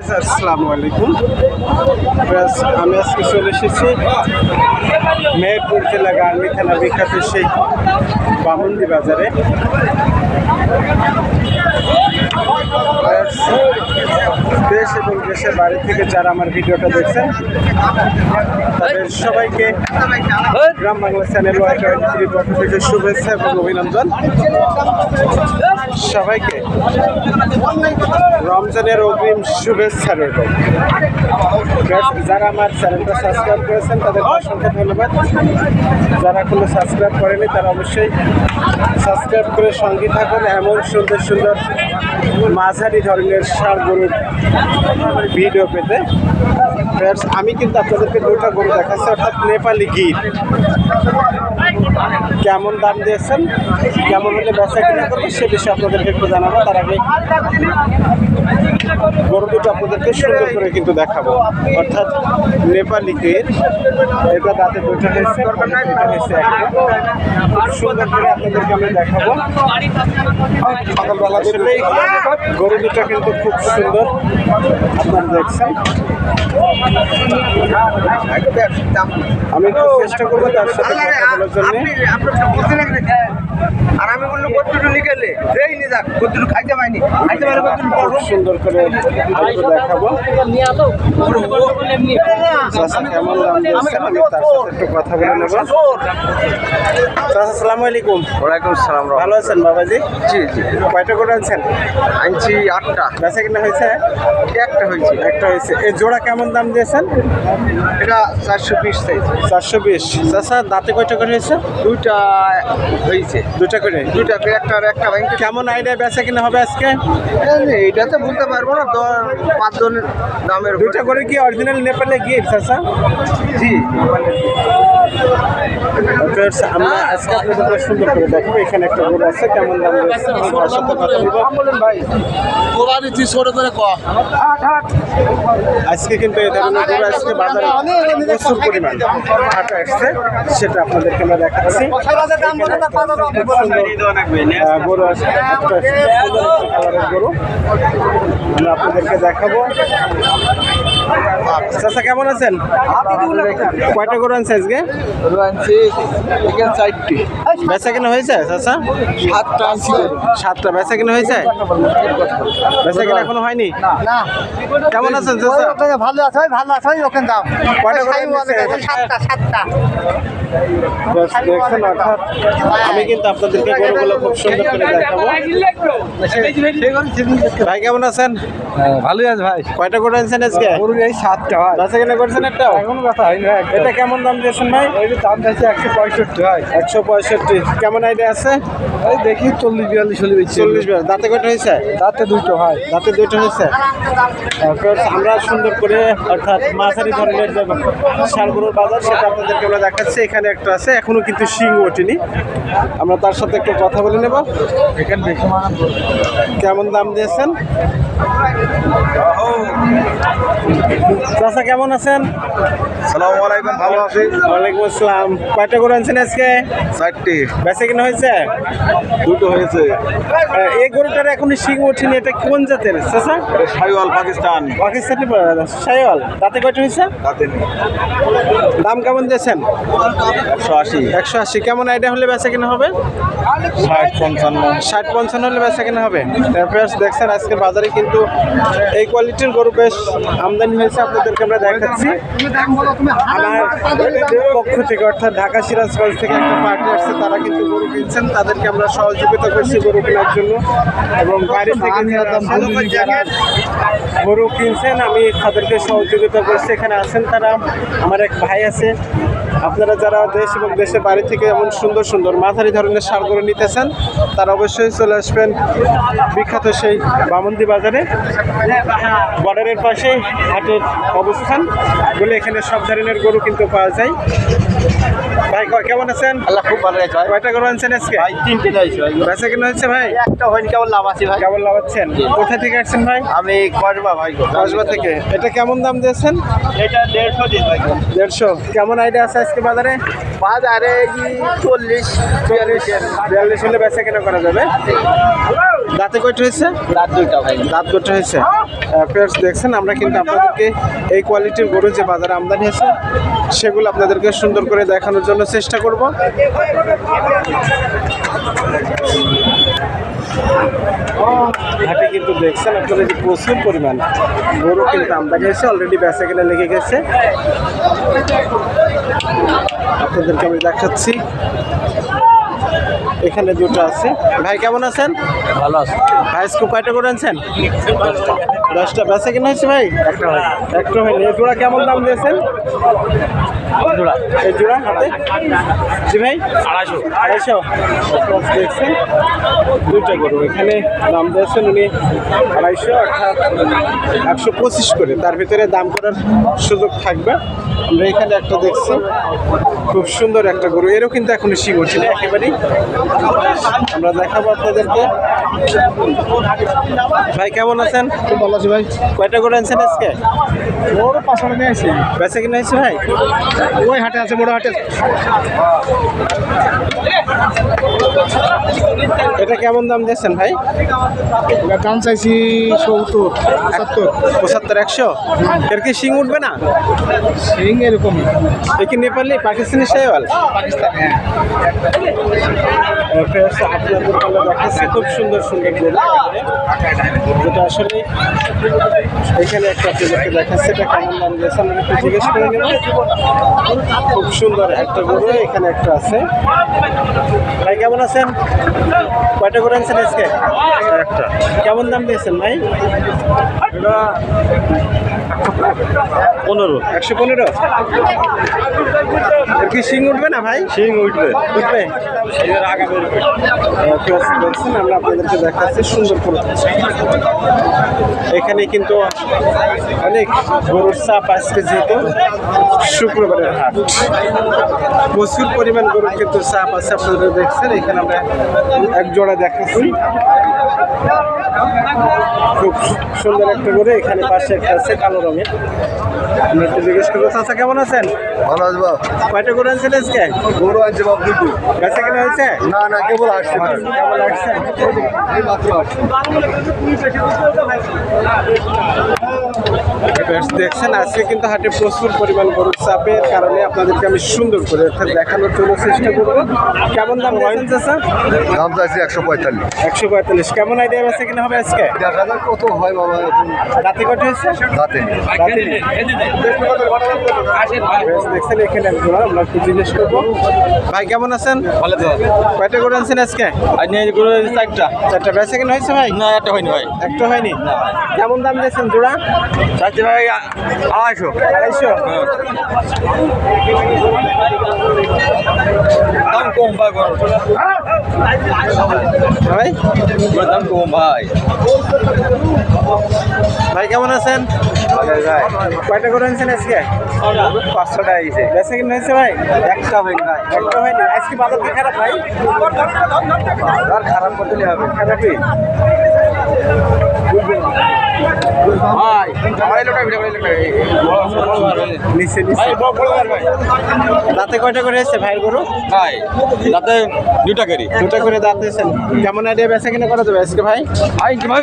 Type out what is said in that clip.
আসসালামু আলাইকুম। আমি আজকে চলে এসেছি মেহেরপুর জেলা গার্মি থানা বিখ্যাত সেই বামন্দি বাজারে। দেশ এবং দেশের বাড়ি থেকে যারা আমার ভিডিওটা দেখছেন, তাদের সবাইকে গ্রাম বাংলা চ্যানেল থেকে শুভেচ্ছা এবং অভিনন্দন। সবাইকে রমজানের অগ্রিম শুভেচ্ছা রইল। যারা আমার চ্যানেলটা সাবস্ক্রাইব করেছেন, তাদের অসংখ্য ধন্যবাদ। যারা কোনো সাবস্ক্রাইব করেনি, তারা অবশ্যই সাবস্ক্রাইব করে সঙ্গে থাকুন। এমন সুন্দর সুন্দর মাঝারি ধরনের সার গরুর ভিডিও পেতে। আমি কিন্তু আপনাদেরকে দুটা গরু দেখাচ্ছি, অর্থাৎ নেপালি গির। কেমন দাম দিয়েছেন, কেমন হলে বেচা কিনা করবে সে বিষয়ে আপনাদেরকে একটু জানাব। তার আগে গরু দুটো আপনাদেরকে সুন্দর করে কিন্তু দেখাবো। অর্থাৎ নেপালি গির এটা দাঁতে দুটো হয়েছে খুব সুন্দর করে আপনাদেরকে আমি গরু দুটো কিন্তু খুব সুন্দর। আপনারা দেখছেন। আমি চেষ্টা করব তার সাথে জন্য। আর আমি বললাম কতটুকু নি যাক কতটুকু খাইতে পাইনি খাইতে পারে কতটুকু সুন্দর করে একটু দেখাবো। চাচা কেমন দাম দিয়েছেন আমি তার সাথে একটু কথা বলে নেব। আসসালামু আলাইকুম। ওয়ালাইকুম সালাম ভালো আছেন বাবাজি? জি জি। কয়টা করে আনছেন? আনছি আটটা। বেচা কিনা হয়েছে? একটা হয়েছে। একটা হয়েছে। এই জোড়া কেমন দাম দিয়েছেন? এটা চারশো বিশ চারশো বিশ। চাচা দাঁতে কয়টা করে হয়েছে? দুইটা হয়েছে। দুটা করে। দুইটা একটা আর একটা কেমন আইডিয়া বেচা কিনা হবে আজকে? এইটা তো বলতে পারব না দশ পাঁচজনের দামের। দুটা করে কি অরিজিনাল নেপালে গিয়ে চাচা জি। আমরা আজকে আপনাদের সুন্দর করে দেখব। এখানে একটা গরু আছে কেমন দাম রয়েছে বলব। ভাই। আজকে কিন্তু এই ধরনের গরু আজকে বাজারে প্রচুর পরিমাণ। হাটে আসছে সেটা আপনাদেরকে আমরা দেখাচ্ছি। গরু আছে গরু আপনাদেরকে দেখাবো। চাচা কেমন আছেন? কয়টা গরু আনছে আজকে? চারটি। বেচা কেনা হয়েছে চাচা? সাতটা আনছি সাতটা বেচা কেনা হয়েছে? বেচা কেনা এখনও হয়নি? কেমন আছেন চাচা? ভালো আছে ভালো আছে ওখানে দাম কয়টা সাতটা সাতটা। দেখছেন অর্থাৎ আমি কিন্তু আপনাদেরকে গরুগুলো খুব সুন্দর করে দেখাবো। ভাই কেমন আছেন? ভালোই আছে ভাই। কয়টা করে আনছেন আজকে? গরু এই বেচা কেনা করছেন একটা? এখন কথা হয় না এটা কেমন দাম দিয়েছেন ভাই? দাম চাইছে একশো পঁয়ষট্টি ভাই। একশো পঁয়ষট্টি। কেমন আইডিয়া আছে? এই দেখি চল্লিশ বিয়াল্লিশ হলে বেশি চল্লিশ দাঁতে কয়টা হয়েছে? তাতে দুটো ভাই দাঁতে হয়েছে? তারপর আমরা সুন্দর করে অর্থাৎ মাঝারি ধরনের যে সারগুলোর বাজার সেটা আপনাদেরকে আমরা দেখাচ্ছি। এখানে একটা আছে এখনও কিন্তু শিং ওঠেনি। আমরা তার সাথে একটু কথা বলে নেব। এখানে কেমন দাম দিয়েছেন? চাচা কেমন আছেন? সালাম আলাইকুম ভালো আছি। ওয়ালাইকুম আসসালাম। কয়টা করে আনছেন আজকে? চারটি। বেচে কিনা হয়েছে? দুটো হয়েছে। এই গরুটার এখনও শিং ওঠেনি এটা কোন জাতের? চাচা? সাইওয়াল পাকিস্তান। পাকিস্তানি সাইওয়াল তাতে কয়টা হয়েছে? তাতে দাম কেমন দিয়েছেন? একশো আশি। একশো আশি। কেমন আইডিয়া হলে বেচা কিনা হবে? ষাট পঞ্চান্ন। ষাট পঞ্চান্ন হলে বেচা কিনা হবে। দেখছেন আজকে বাজারে কিন্তু এই কোয়ালিটির গরু বেশ আমদানি হয়েছে। আপনাদেরকে আমরা দেখাচ্ছি। আমার পক্ষ থেকে অর্থাৎ ঢাকা সিরাজগঞ্জ থেকে একটা পার্টি আসছে তারা কিন্তু গরু কিনছেন তাদেরকে আমরা সহযোগিতা করছি গরু কেনার জন্য। এবং বাইরে থেকে যারা। গরু কিনছেন আমি তাদেরকে সহযোগিতা করছি। এখানে আছেন তারা। আমার এক ভাই আছে আপনারা যারা দেশ এবং দেশের বাড়ি থেকে এমন সুন্দর সুন্দর মাঝারি ধরনের সার করে নিতেছেন, তারা অবশ্যই চলে আসবেন বিখ্যাত সেই বামন্দি বাজারে। বর্ডারের পাশে হাটের অবস্থান। বলে এখানে সব ধরনের গরু কিন্তু পাওয়া যায়। ভাই কেমন আছেন? আল্লাহ খুব ভালো আছে ভাই। কয়টা গরু আনছেন আজকে? ভাই তিনটে যাইছি ভাই। বেচা কেনা হচ্ছে ভাই? একটা হয়নি কেমন লাভ আছে ভাই। কেমন লাগাচ্ছেন কোথা থেকে আসছেন ভাই? আমি কসবা ভাই। কসবা থেকে। এটা কেমন দাম দিয়েছেন? এটা দেড়শো দিন ভাই। দেড়শো। কেমন আইডিয়া আছে আজকে বাজারে? বাজারে চল্লিশ বিয়াল্লিশ বিয়াল্লিশ হলে বেচা কেনা করা যাবে? দাঁতে কয়টা হয়েছে? রাত দুইটা ভাই। দাঁত দুটো হয়েছে। পেয়ার্স দেখছেন আমরা কিন্তু আপনাদেরকে এই কোয়ালিটির গরু যে বাজারে আমদানি হয়েছে সেগুলো আপনাদেরকে সুন্দর করে দেখানোর জন্য চেষ্টা করব। ঘাটে কিন্তু দেখছেন আপনারা যে প্রচুর পরিমাণ গরু কিন্তু আমদানি হয়েছে অলরেডি বেচা গেলে লেগে গেছে। আপনাদেরকে আমি দেখাচ্ছি। এখানে দুটো আছে। ভাই কেমন আছেন? ভালো আছে। হাই স্কুল কয়টা করে আনছেন? দশটা। বেচা কিনা হয়েছে ভাই? একটা ভাই হয়নি। এই জোড়া কেমন দাম দিয়েছেন? এই জোড়া। হাতে? জি ভাই। আড়াইশো। আড়াইশো। দেখছেন? দুইটা গরু এখানে দাম দিয়েছেন উনি আড়াইশো অর্থাৎ একশো পঁচিশ করে। তার ভিতরে দাম করার সুযোগ থাকবে। আমরা এখানে একটা দেখছি। খুব সুন্দর একটা গরু। এরও কিন্তু এখনও শিং হচ্ছে না একেবারেই আমরা দেখাবো আপনাদেরকে। ভাই কেমন আছেন? ভালো আছি ভাই। কয়টা করে আনছেন আজকে? ওর পাঁচশো নিয়ে আসছি বেচা কিনা হয়েছে ভাই? ওই হাটে আছে বড় হাটে। এটা কেমন দাম দিয়েছেন ভাই? দাম চাইছি সত্তর সত্তর পঁচাত্তর একশো? এর কি শিং উঠবে না? সিং এরকম। এ কি নেপালি পাকিস্তানি শাইওয়াল? পাকিস্তান হ্যাঁ। আপনাদের দেখাচ্ছে খুব সুন্দর সুন্দর গরু যেটা আসলে এখানে একটা আপনাদেরকে দেখাচ্ছে এটা কেমন দাম দিয়েছে আমরা একটু জিজ্ঞেস করে নেব। খুব সুন্দর একটা গরু এখানে একটা আছে। ভাই কেমন আছেন? কয়টা করে আনছেন আজকে? একটা। কেমন দাম দিয়েছেন ভাই? পনেরো। একশো পনেরো? কি শিং উঠবে না ভাই? শিং উঠবে। উঠবে? বলছেন? আমরা আপনাদেরকে দেখাচ্ছি সুন্দর করে। এখানে কিন্তু অনেক গরুর চাপ আজকে যেহেতু শুক্রবারের হাট। প্রচুর পরিমাণ গরুর কিন্তু চাপ আছে আপনারা দেখছেন। এখানে আমরা এক জোড়া দেখাচ্ছি। খুব সুন্দর একটা গরু। এখানে পাশে একটা আছে কালো রঙের। আমরা একটু জিজ্ঞেস করব চাচা কেমন আছেন? ভালো আছে বাবা কয়টা গরু আনছেন আজকে? গরু আছে বাবা দুটো। বেচা কেনা হয়েছে? না না কেবল আসছে এই মাত্র আসছে। দেখছেন আজকে কিন্তু হাটে প্রচুর পরিমাণ গরুর চাপের কারণে আপনাদেরকে আমি সুন্দর করে অর্থাৎ দেখানোর জন্য চেষ্টা করব। কেমন দাম চাচা? দাম চাইছি একশো পঁয়তাল্লিশ। একশো পঁয়তাল্লিশ। কেমন আইডিয়া বেচা কিনা হবে আজকে? দেখা যাক কত হয় বাবা রাতে কটা হয়েছে? রাতে রাতে দেখছেন এখানে আমরা একটু জিজ্ঞেস করব ভাই কেমন আছেন? ভালো তো। কয়টা করে আনছেন আজকে? আজ নিয়ে গরু চারটা। চারটা বেচা কিনা হয়েছে ভাই? না একটা হয়নি ভাই। একটা হয়নি? কেমন দাম দিয়েছেন জোড়া? চারটে ভাই আড়াইশো। আড়াইশো? দাম কম ভাই গরু। ভাই? দাম কম ভাই। ভাই কেমন আছেন? কয়টা করে আনছেন আজকে? পাঁচশো টাকা দিয়েছে বেচা কিনা হয়েছে ভাই? একটা হয়নি ভাই। একটা হয়নি? আজকে বাজার কি খারাপ ভাই? আর খারাপ করতে হবে খারাপই দাঁতে কয়টা করে এসছে ভাইয়ের গরু? ভাই তাতে দুটা করি। দুটা করে দাঁত এসেছেন কেমন আইডিয়া বেচা কিনা করা যাবে আজকে ভাই? ভাই কি ভাই?